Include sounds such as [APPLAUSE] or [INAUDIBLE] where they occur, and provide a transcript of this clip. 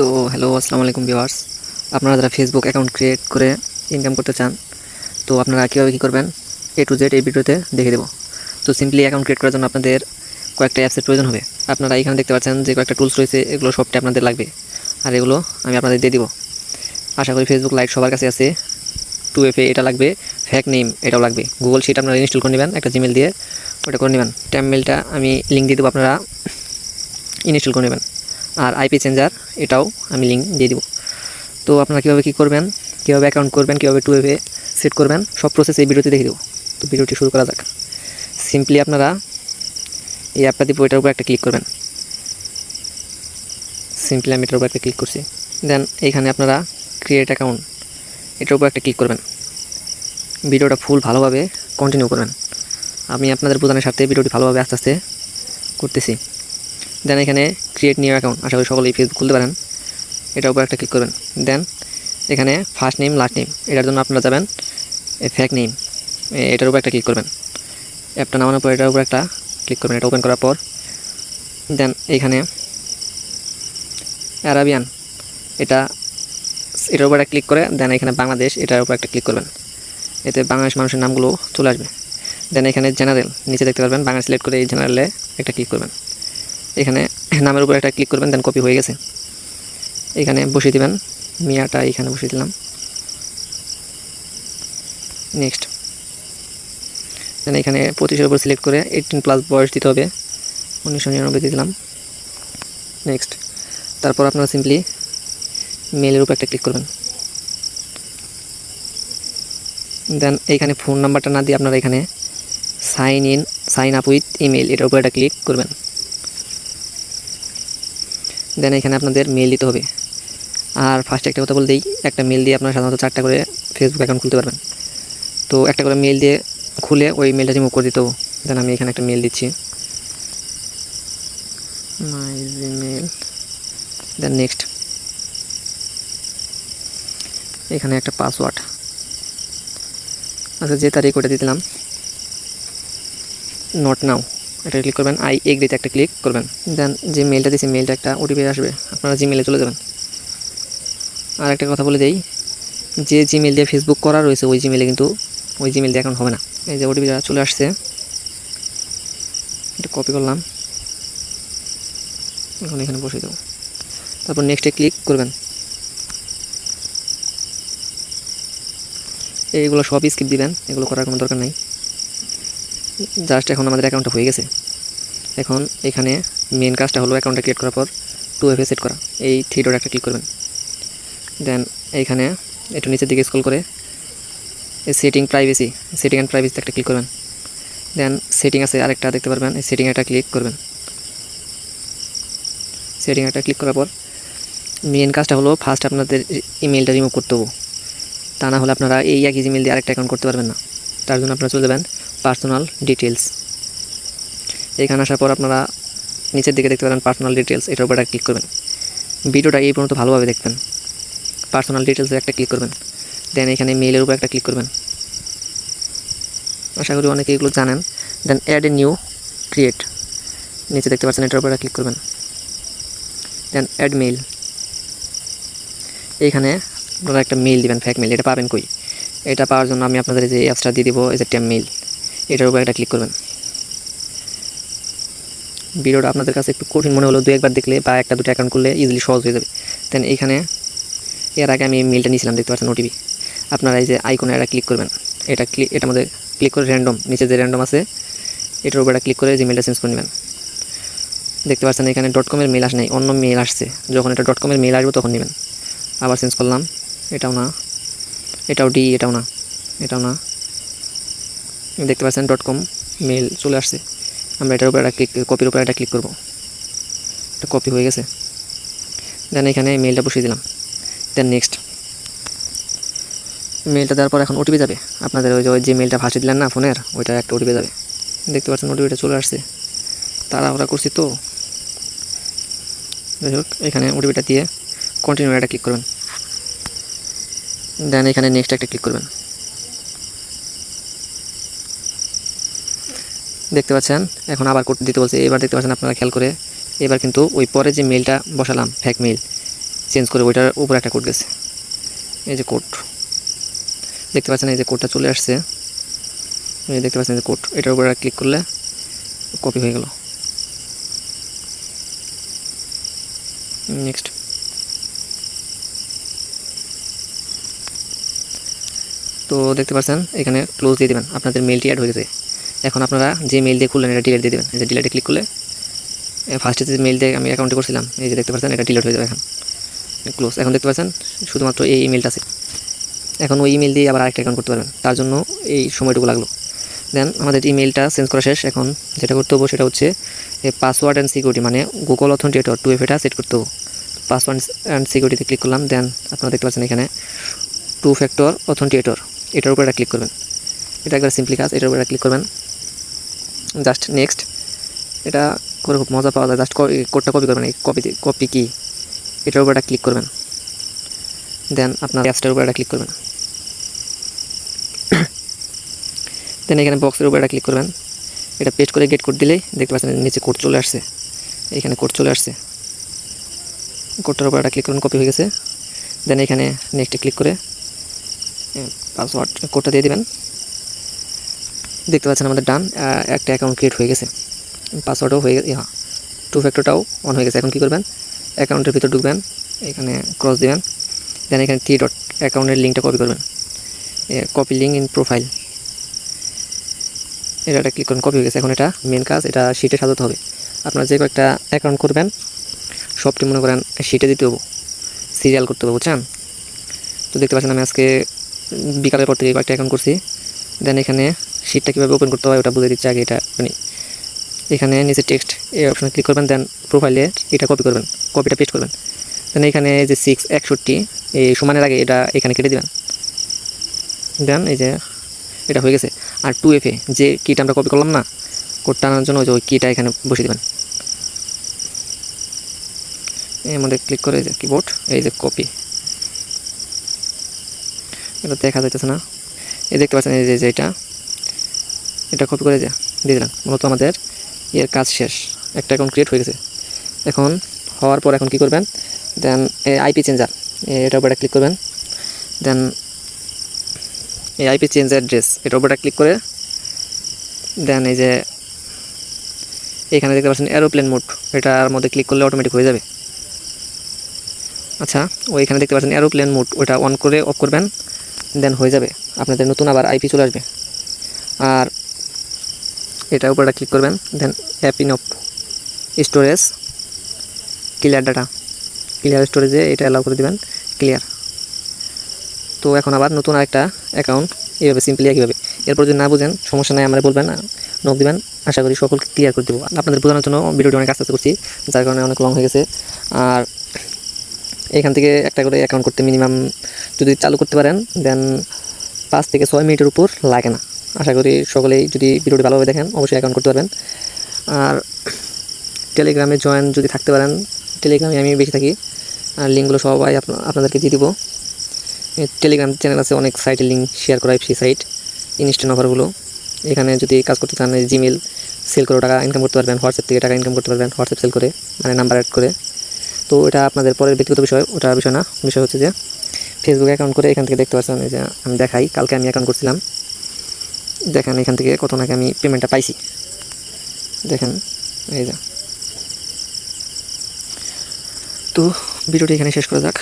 তো হ্যালো আসসালামু আলাইকুম ভিউয়ার্স আপনারা যারা ফেসবুক অ্যাকাউন্ট ক্রিয়েট করে ইনকাম করতে চান, তো আপনারা কীভাবে কী করবেন? এ টু জেড এই ভিডিওতে দেখে দেবো। তো সিম্পলি অ্যাকাউন্ট ক্রিয়েট করার জন্য আপনাদের কয়েকটা অ্যাপসের প্রয়োজন হবে। আপনারা এখানে দেখতে পাচ্ছেন যে কয়েকটা টুলস রয়েছে, এগুলো সবটা আপনাদের লাগবে। আর এগুলো আমি আপনাদের দিয়ে দিব। আশা করি ফেসবুক লাইট সবার কাছে আছে। টু এফে এটা লাগবে ফ্যাক নেম এটাও লাগবে। গুগল শিট আপনারা ইনস্টল করে নেবেন, একটা জিমেল দিয়ে ওটা করে নেবেন। ট্যাম মেলটা আমি লিঙ্ক দিয়ে দেবো আপনারা ইনস্টল করে নেবেন। আর আইপি চেঞ্জার এটাও আমি লিঙ্ক দিয়ে দিব। তো আপনারা কীভাবে কী করবেন, কীভাবে অ্যাকাউন্ট করবেন, কীভাবে টু এভে সেট করবেন, সব প্রসেস এই ভিডিওতে দেখে দেবো। তো ভিডিওটি শুরু করা যাক। সিম্পলি আপনারা এই অ্যাপটা দিব এটার উপর একটা ক্লিক করবেন। সিম্পলি আমি এটার উপর একটা ক্লিক করছি। দেন এইখানে আপনারা ক্রিয়েট অ্যাকাউন্ট এটার উপর একটা ক্লিক করবেন। ভিডিওটা ফুল ভালোভাবে কন্টিনিউ করবেন। আমি আপনাদের বোঝানোর সাথে ভিডিওটি ভালোভাবে আস্তে আস্তে করতেছি। দেন এখানে ক্রিয়েট নিউ অ্যাকাউন্ট আশা করি সকলেই ফেসবুক খুলতে পারেন। এটার উপর একটা ক্লিক করবেন। দেন এখানে ফার্স্ট নেম লাস্ট নেম এটার জন্য আপনারা যাবেন ফ্যাক নেম এটার উপর একটা ক্লিক করবেন। অ্যাপটা নামানোর পর এটার উপর একটা ক্লিক করবেন, এটা ওপেন করার পর। দেন এখানে অ্যারাবিয়ান এটা এটার উপর একটা ক্লিক করে, দেন এখানে বাংলাদেশ, এটার উপর একটা ক্লিক করবেন। এতে বাংলাদেশ মানুষের নামগুলো চলে আসবে। দেন এখানে জেনারেল নিচে দেখতে পারবেন বাংলা সিলেক্ট করে এই জেনারেলে একটা ক্লিক করবেন। এখানে নামের উপর একটা ক্লিক করবেন দেন কপি হয়ে গেছে। এখানে বসিয়ে দিবেন, মিয়াটা এখানে বসিয়ে দিলাম। নেক্সট দেন এখানে পঁচিশের উপর সিলেক্ট করে এইটিন প্লাস বয়স দিতে হবে, উনিশশো নিরানব্বই দিলাম। নেক্সট তারপর আপনারা সিম্পলি মেলের উপর একটা ক্লিক করবেন। দেন এইখানে ফোন নাম্বারটা না দিয়ে আপনারা এখানে sign in sign up with email এটার উপর একটা ক্লিক করবেন। দেন এখানে আপনাদের মেল দিতে হবে। আর ফার্স্টে একটা কথা বলে দিই একটা মেল দিয়ে আপনারা সাধারণত চারটা করে ফেসবুক অ্যাকাউন্ট খুলতে পারবেন। তো একটা করে মেল দিয়ে খুলে ওই মেলটা রিমুভ করে দিতে দেন আমি এখানে একটা মেল দিচ্ছি। মাই দেন নেক্সট এখানে একটা পাসওয়ার্ড আচ্ছা যে তারিখ ওটা দিলাম। নট নাও এটা ক্লিক করবেন আই এগ্রিতে একটা ক্লিক করবেন। দেন যে মেলটা দিয়েছি মেলটা একটা ওটিপি আসবে, আপনারা জিমেলে চলে যাবেন। আর একটা কথা বলে দেই, যে জিমেল দিয়ে ফেসবুক করা রয়েছে, ওই জিমেলে কিন্তু, ওই জিমেল দিয়ে এখন হবে না। এই যে ওটিপিটা চলে আসছে, এটা কপি করলাম। এখন এখানে বসিয়ে দেবো। তারপর নেক্সটে ক্লিক করবেন। এইগুলো সব স্কিপ দিবেন, এগুলো করার কোনো দরকার নাই। জাস্ট এখন আমাদের অ্যাকাউন্টটা হয়ে গেছে। এখন এখানে মেন কাজটা হলো অ্যাকাউন্টটা ক্রিয়েট করার পর টু এফে সেট করা। এই থ্রি ডট একটা ক্লিক করবেন। দেন এইখানে একটু নিচের দিকে স্ক্রল করে সেটিং প্রাইভেসি সেটিং অ্যান্ড প্রাইভেসিতে একটা ক্লিক করবেন। দেন সেটিং আছে আরেকটা দেখতে পারবেন, এই সেটিং একটা ক্লিক করবেন। সেটিং একটা ক্লিক করার পর মেন কাজটা হলো ফার্স্ট আপনাদের ইমেলটা রিমুভ করতে হবে। তা না হলে আপনারা এই একই জিমেল দিয়ে আরেকটা অ্যাকাউন্ট করতে পারবেন না। তার জন্য আপনারা চলে যাবেন পার্সোনাল ডিটেলস এখানে আসার পর আপনারা নিচের দিকে দেখতে পারেন পার্সোনাল ডিটেলস এটার উপর একটা ক্লিক করবেন। ভিডিওটা এই পর্যন্ত ভালোভাবে দেখবেন। পার্সোনাল ডিটেলসে একটা ক্লিক করবেন। দেন এখানে মেইলের উপর একটা ক্লিক করবেন। আশা করি অনেকে এগুলো জানেন। Then add a new create নিচে দেখতে পাচ্ছেন, এটার উপর একটা ক্লিক করবেন। দেন অ্যাড মেইল এইখানে আপনারা একটা মেইল দিবেন ফ্যাক মেইল এটা পাবেন কই? এটা পাওয়ার জন্য আমি আপনাদের যে অ্যাপসটা দিয়ে দিব, এই যে ট্যাম মেইল এটার উপর একটা ক্লিক করবেন। ভিডিওটা আপনাদের কাছে একটু কঠিন মনে হলো দু একবার দেখলে বা একটা দুটো অ্যাকাউন্ট করলে ইজিলি সহজ হয়ে যাবে। দেন এইখানে এর আগে আমি মেলটা নিয়েছিলাম, দেখতে পাচ্ছেন ওটিপি আপনারা এই যে আইকনে এটা ক্লিক করবেন। এটা ক্লিক এটার মধ্যে ক্লিক করে র্যান্ডম নিচে যে র্যান্ডম আছে, এটার উপর ক্লিক করে যে মেলটা চেঞ্জ করে নেবেন। দেখতে পাচ্ছেন এখানে. ডট কমের মেল আসে নাই, অন্য মেল আসছে। যখন এটা. ডট কমের মেল আসবে তখন নেবেন। আবার চেঞ্জ করলাম, এটাও না, এটাও ডি এটাও না এটাও না। দেখতে পাচ্ছেন ডট কম মেল চলে আসছে। আমরা এটার উপর একটা ক্লিক কপির উপর একটা ক্লিক করব। এটা কপি হয়ে গেছে। দেন এখানে মেলটা বসিয়ে দিলাম। দেন নেক্সট মেলটা দেওয়ার পর এখন ওটিপি যাবে। আপনাদের ওই যে মেলটা ভাসে দিলেন না ফোনের ওইটার একটা ওটিপি যাবে। দেখতে পাচ্ছেন ওটিপিটা চলে আসছে। তারা ওরা করছি তো। যাই হোক, এখানে ওটিপিটা দিয়ে কন্টিনিউ একটা ক্লিক করবেন। দেন এখানে নেক্সট একটা ক্লিক করবেন। দেখতে পাচ্ছেন? এখন আবার করতে দিতে বলছে, এবার দেখতে পাচ্ছেন আপনারা খেয়াল করে, এবার কিন্তু ওই পরে যে মেলটা বসালাম ফ্যাক মেল চেঞ্জ করে ওইটার উপরে একটা কোড গেছে। এই যে কোড দেখতে পাচ্ছেন এই যে কোডটা চলে আসছে। এই দেখতে পাচ্ছেন যে কোড এটার উপরে ক্লিক করলে কপি হয়ে গেল। নেক্সট তো দেখতে পাচ্ছেন, এখানে ক্লোজ দিয়ে দেবেন, আপনাদের মেলটি অ্যাড হয়ে গেছে। এখন আপনারা যে মেল দিয়ে খুললেন, এটা ডিলেট দিয়ে দেবেন। এই যে ডিলেটে ক্লিক করলে ফার্স্টে যে মেল দিয়ে আমি অ্যাকাউন্টে করছিলাম, এই যে দেখতে পাচ্ছেন, এটা ডিলেট হয়ে যাবে এখন। ক্লোজ এখন দেখতে পাচ্ছেন, শুধুমাত্র এই ইমেলটা আছে। এখন ওই ইমেল দিয়ে আবার আরেকটা অ্যাকাউন্ট করতে পারবেন। তার জন্য এই সময়টুকু লাগল। দেন আমাদের ইমেলটা চেঞ্জ করা শেষ। এখন যেটা করতে হব, সেটা হচ্ছে পাসওয়ার্ড অ্যান্ড সিকিউরিটি মানে গুগল অথেন্টিকেটর টু এফ এটা সেট করতে হব। পাসওয়ার্ড অ্যান্ড সিকিউরিটিতে ক্লিক করলাম দেন আপনারা দেখতে পাচ্ছেন এখানে টু ফ্যাক্টর অথেন্টিকেটর এটার উপরে একটা ক্লিক করবেন। এটা একবার সিম্পলি কাজ, এটার উপরে ক্লিক করবেন। জাস্ট নেক্সট এটা করে খুব মজা পাওয়া যায়। জাস্ট কোডটা কপি করবেন, এই কপি কপি কি এটার উপর একটা ক্লিক করবেন। দেন আপনার অ্যাপসটার উপর একটা ক্লিক করবেন। [COUGHS] দেন এখানে বক্সের উপরে একটা ক্লিক করবেন। এটা পেস্ট করে গেট কোড দিলেই দেখতে পাচ্ছেন নিচে কোড চলে আসছে। এখানে কোড চলে আসছে। কোডটার উপর একটা ক্লিক করুন কপি হয়ে গেছে। দেন এখানে নেক্সটে ক্লিক করে পাসওয়ার্ড কোডটা দিয়ে দেবেন। দেখতে পাচ্ছেন আমাদের ডান একটা অ্যাকাউন্ট ক্রিয়েট হয়ে গেছে। পাসওয়ার্ডও হয়ে গেছে হ্যাঁ টু ফ্যাক্টরটাও অন হয়ে গেছে। এখন কী করবেন? অ্যাকাউন্টের ভিতর ঢুকবেন, এখানে ক্রস দেবেন দেন এখানে থ্রি ডট অ্যাকাউন্টের লিঙ্কটা কপি করবেন। কপি লিঙ্ক ইন প্রোফাইল এটা একটা ক্লিক করুন কপি হয়ে গেছে। এখন এটা মেন কাজ, এটা শিটে সাজাতে হবে। আপনারা যে কয়েকটা অ্যাকাউন্ট করবেন, সবটি মনে করেন শিটে দিতে হব সিরিয়াল করতে হবে, বুঝছেন? তো দেখতে পাচ্ছেন আমি আজকে বিকালের পর থেকে কয়েকটা অ্যাকাউন্ট করছি। দেন এখানে শিটটা কীভাবে ওপেন করতে হয় ওটা বুঝে দিচ্ছে আগে এটা মানে এখানে নিচে টেক্সট এই অপশানে ক্লিক করবেন দেন প্রোফাইলে এটা কপি করবেন কপিটা পেস্ট করবেন। দেন এখানে যে সিক্স একষট্টি, এই সমানের আগে এটা এখানে কেটে দেবেন। দেন এই যে এটা হয়ে গেছে। আর টু এফে যে কিটা আমরা কপি করলাম না কোডটা আনার জন্য ওই যে ওই কিটা এখানে বসিয়ে দেবেন। এর মধ্যে ক্লিক করে যে কিবোর্ড এই যে কপি এটা দেখা যাইতেছে না। এই দেখতে পাচ্ছেন, এই যে এটা। এটা কপি করে দিয়ে দিলাম। মূলত আমাদের এর কাজ শেষ। একটা অ্যাকাউন্ট ক্রিয়েট হয়ে গেছে। এখন হওয়ার পর এখন কি করবেন? দেন আইপি চেঞ্জার এটার উপরে ক্লিক করবেন। দেন এই আইপি চেঞ্জ অ্যাড্রেস এটার উপরে ক্লিক করে। দেন এই যে এখানে দেখতে পাচ্ছেন অ্যারোপ্লেন মোড এটার মধ্যে ক্লিক করলে অটোমেটিক হয়ে যাবে। আচ্ছা ওইখানে দেখতে পাচ্ছেন অ্যারোপ্লেন মোড ওটা অন করে অফ করবেন দেন হয়ে যাবে। আপনাদের নতুন আবার আইপি চলে আসবে। আর এটার উপরে ক্লিক করবেন then app info storage clear data clear স্টোরেজে এটা অ্যালাউ করে দেবেন ক্লিয়ার তো এখন আবার নতুন আরেকটা অ্যাকাউন্ট এইভাবে সিম্পলি একইভাবে। এরপর যদি না বুঝেন, সমস্যা নাই, আমরা বলবেন নক দেবেন, আশা করি সকলকে ক্লিয়ার করে দেবো। আপনাদের বোঝানোর জন্য ভিডিওটি অনেক আস্তে আস্তে করছি, যার কারণে অনেক লং হয়ে গেছে। আর এখান থেকে একটা করে অ্যাকাউন্ট করতে মিনিমাম যদি চালু করতে পারেন দেন পাঁচ থেকে ছয় মিনিটের উপর লাগে না। আশা করি সকলেই যদি ভিডিওটি ভালোভাবে দেখেন, অবশ্যই অ্যাকাউন্ট করতে পারবেন। আর টেলিগ্রামে জয়েন যদি থাকতে পারেন টেলিগ্রামে আমি বেশি থাকি। আর লিঙ্কগুলো সবাই আপনা- আপনাদেরকে দিয়ে দিব। টেলিগ্রাম চ্যানেল আছে, অনেক সাইটের লিঙ্ক শেয়ার করা সেই সাইট ইনস্ট্যান্ট অফারগুলো এখানে যদি কাজ করতে চান জিমেল সেল করে টাকা ইনকাম করতে পারবেন হোয়াটসঅ্যাপ থেকে টাকা ইনকাম করতে পারবেন হোয়াটসঅ্যাপ সেল করে মানে নাম্বার অ্যাড করে। তো এটা আপনাদের পরের ব্যক্তিগত বিষয়, ওটা বিষয় না। বিষয় হচ্ছে যে ফেসবুক অ্যাকাউন্ট করে এখান থেকে দেখতে পাচ্ছেন যে আমি দেখাই, কালকে আমি অ্যাকাউন্ট করছিলাম। দেখেন এখান থেকে কত নাকি আমি পেমেন্টটা পাইছি। দেখেন, এই যা। তো, ভিডিওটি এখানে শেষ করে যাক।